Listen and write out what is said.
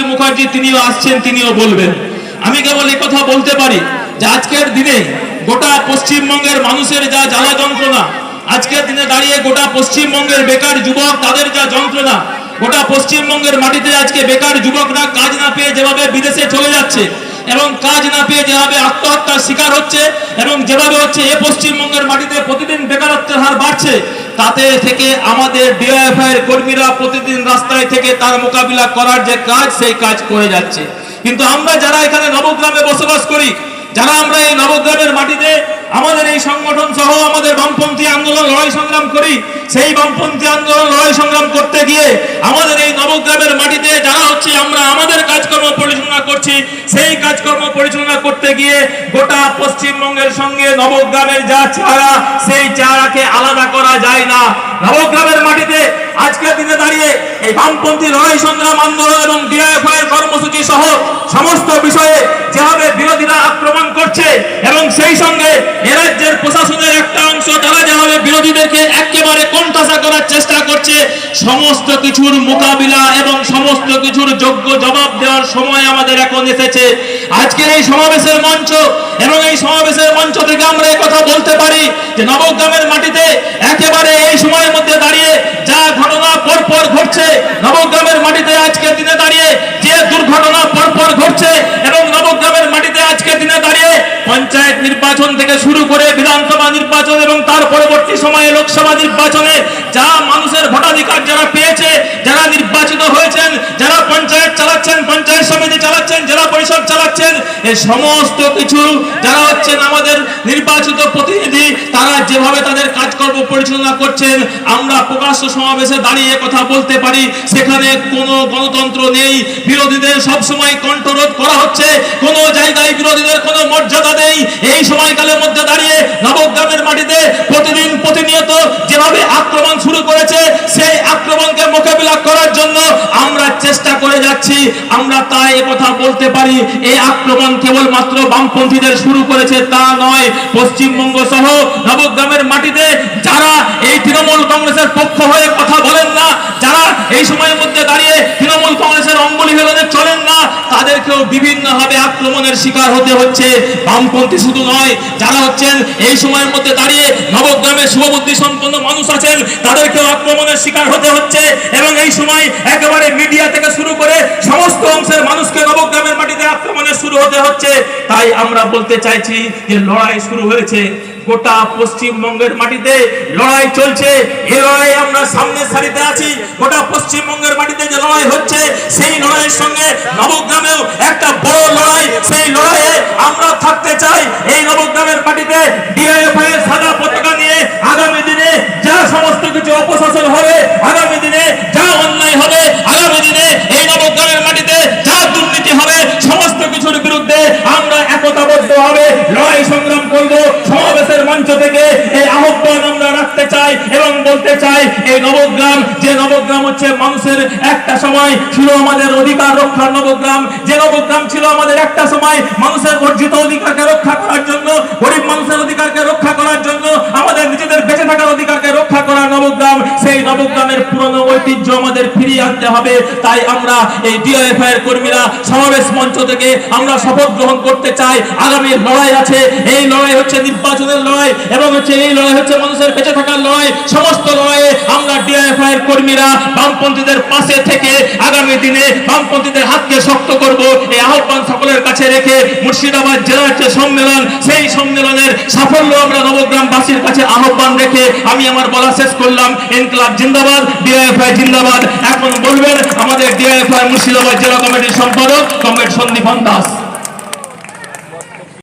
মীনাক্ষী মুখার্জি তিনিও আসছেন, তিনিও বলবেন। আমি কেবল কথা বলতে পারি যে আজকের দিনে গোটা পশ্চিমবঙ্গের মানুষের যা জ্বালা যন্ত্রণা, আজকের দিনে দাঁড়িয়ে গোটা পশ্চিমবঙ্গের বেকার যুবক, তাদের যা যন্ত্রণা, গোটা পশ্চিমবঙ্গের মাটিতে আজকে বেকার যুবকরা কাজ না পেয়ে যেভাবে বিদেশে চলে যাচ্ছে এবং কাজ না পেয়ে যেভাবে আত্মহত্যার শিকার হচ্ছে এবং যেভাবে হচ্ছে এ পশ্চিমবঙ্গের মাটিতে প্রতিদিন বেকারত্বের হার বাড়ছে তাতে থেকে আমাদের ডিআইএফআই এর কর্মীরা প্রতিদিন রাস্তায় থেকে তার মোকাবিলা করার যে কাজ, সেই কাজ করে যাচ্ছে। কিন্তু আমরা যারা এখানে নবগ্রামে বসবাস করি, যারা আমরা এই নবগ্রামের মাটিতে আমাদের এই সংগঠন সহ আমাদের বামপন্থী আন্দোলন, লড়াই সংগ্রাম করি। সেই বামপন্থী আন্দোলন, লড়াই সংগ্রাম করতে গিয়ে আমাদের এই নবগ্রামের মাটিতে যারা হচ্ছে, আমরা আমাদের কাজকর্ম পরিচালনা করছি। সেই কাজকর্ম পরিচালনা করতে গিয়ে গোটা পশ্চিমবঙ্গের সঙ্গে নবগ্রামের যা চারা, সেই চারাকে আলাদা করা যায় না। নবগ্রামের মাটিতে আজকের দিনে দাঁড়িয়ে এই বামপন্থী লড়াই সংগ্রাম আন্দোলন এবং ডিআইএফআই কর্মসূচি সহ সমস্ত বিষয়ে যেভাবে বিরোধীরা আক্রমণ করছে এবং সেই সঙ্গে এ রাজ্যের প্রশাসনের একটা অংশ তারা যেভাবে বিরোধীদেরকে একেবারে কোণঠাসা করার চেষ্টা করছে সমস্ত কিছুর মোকাবিলা এবং সমস্ত কিছুর যোগ্য জবাব দেওয়ার সময় আমাদের এখন এসেছে। আজকের এই সমাবেশের মঞ্চ এবং এই সমাবেশের মঞ্চ থেকে আমরা কথা বলতে পারি যে নবগ্রামের মাটিতে একেবারে এই সময়ের মধ্যে দাঁড়িয়ে যা ঘটনা পরপর ঘটছে, নবগ্রামের মাটিতে আজকের দিনে দাঁড়িয়ে যে দুর্ঘটনা পরপর ঘটছে এবং নবগ্রামের মাটিতে আজকের দিনে দাঁড়িয়ে পঞ্চায়েত নির্বাচন থেকে শুরু করে বিধানসভা নির্বাচন এবং তার পরবর্তী সময়ে লোকসভা নির্বাচনে যা মানুষের ভোটাধিকার যারা পেয়েছে, যারা নির্বাচিত হয়েছেন, যারা পঞ্চায়েত চালাচ্ছেন, পঞ্চায়েত সমিতি চালাচ্ছেন, জেলা পরিষদ চালাচ্ছেন এই সমস্ত কিছু যারা হচ্ছেন আমাদের নির্বাচিত প্রতিনিধি, তারা যেভাবে তাদের কাজকর্ম পরিচালনা করছেন, আমরা প্রকাশ্য সমাবেশে দাঁড়িয়ে কথা বলতে পারি। সেখানে কোনো গণতন্ত্র নেই। বিরোধীদের সবসময় কণ্ঠরোধ করা হচ্ছে। কোনো জায়গায় বিরোধীদের কোনো মর্যাদা নেই। এই সময়কালের মধ্যে দাঁড়িয়ে নবগ্রামের চেষ্টা করে যাচ্ছি, আমরা তাই কথা বলতে পারি। এই আক্রমণ কেবলমাত্র বামপন্থীদের শুরু করেছে, তা নয়, পশ্চিমবঙ্গ সহ নবগ্রামের মাটিতে যারা এই তৃণমূল কংগ্রেসের পক্ষ হয়ে কথা বলেন না, যারা এই সময়ের মধ্যে দাঁড়িয়ে তৃণমূল কংগ্রেসের অঙ্গুলি হেলনে চলেন না তাদেরকেও বিভিন্নভাবে আক্রমণের শিকার হতে হচ্ছে। বামপন্থী শুধু নয়, যারা হচ্ছেন এই সময়ের মধ্যে দাঁড়িয়ে নবগ্রামের শুভবুদ্ধি সম্পন্ন মানুষ আছেন, তাদেরকেও আক্রমণের শিকার হতে হচ্ছে এবং এই সময় একেবারে মিডিয়া থেকে শুরু করে সমস্ত অংশের মানুষকে শুরু হতে হচ্ছে, তাই আমরা বলতে চাইছি যে লড়াই শুরু হয়েছে। গোটা পশ্চিমবঙ্গের মাটিতে লড়াই চলছে এই লড়াই আমরা সামনের সারিতে আছি। গোটা পশ্চিমবঙ্গের মাটিতে যে লড়াই হচ্ছে, সেই লড়াইয়ের সঙ্গে নবগ্রামেও একটা বড় লড়াই, সেই লড়াইয়ে আমরা থাকতে চাই। এই নবগ্রামের মাটিতে ডিআইএফআই এর সাদা পতাকা নিয়ে আগামী দিনে যা সমস্ত কিছু অপশাসন হবে আগামী দিনে যা অন্যায় হবে আগামী দিনে এই নবগ্রামের মাটিতে যা দুর্নীতি হবে সমস্ত কিছুর বিরুদ্ধে আমরা একতাবদ্ধ হবে লড়াই সংগ্রাম করব সমাবেশের মঞ্চ থেকে এই আহ্বান আমরা রাখতে চাই এবং বলতে চাই, এই নবগ্রাম, যে নবগ্রাম হচ্ছে মানুষের একটা সময় ছিল আমাদের অধিকার রক্ষার নবগ্রাম। যে নবগ্রাম ছিল আমাদের একটা সময় মানুষের অর্জিত অধিকারকে রক্ষা করার জন্য গরিব মানুষের অধিকারকে রক্ষা করার জন্য আমাদের নিজেদের বেঁচে থাকার অধিকারকে রক্ষা করার নবগ্রাম সেই নবগ্রামের পুরনো ঐতিহ্য আমাদের ফিরিয়ে আনতে হবে। তাই আমরা এই ডিওএফআই এর কর্মীরা সমাবেশ মঞ্চ থেকে আমরা শপথ গ্রহণ করতে চাই। আগামী লড়াই আছে। এই লড়াই হচ্ছে নির্বাচনের লড়াই এবং হচ্ছে এই লড়াই হচ্ছে মানুষের বেঁচে থাকার লড়াই। সমস্ত লড়াইয়ে আমরা ডিওএফআই এর কর্মীরা বামপন্থীদের পাশে থেকে আগামী দিনে বামপন্থীদের হাতকে শক্ত করব। এই আহ্বান সকলের কাছে রেখে মুর্শিদাবাদ জেলার যে সম্মেলন, সেই সম্মেলনের সাফল্য আমরা নবগ্রামবাসীর কাছে আহ্বান রেখে আমি আমার বলা শেষ করলাম। ইনকলাব জিন্দাবাদ, ডিআইএফআই জিন্দাবাদ। এখন বলবেন, আমাদের ডিআইএফআই মুর্শিদাবাদ জেলা কমিটির সম্পাদক কমরেড সন্দীপন দাস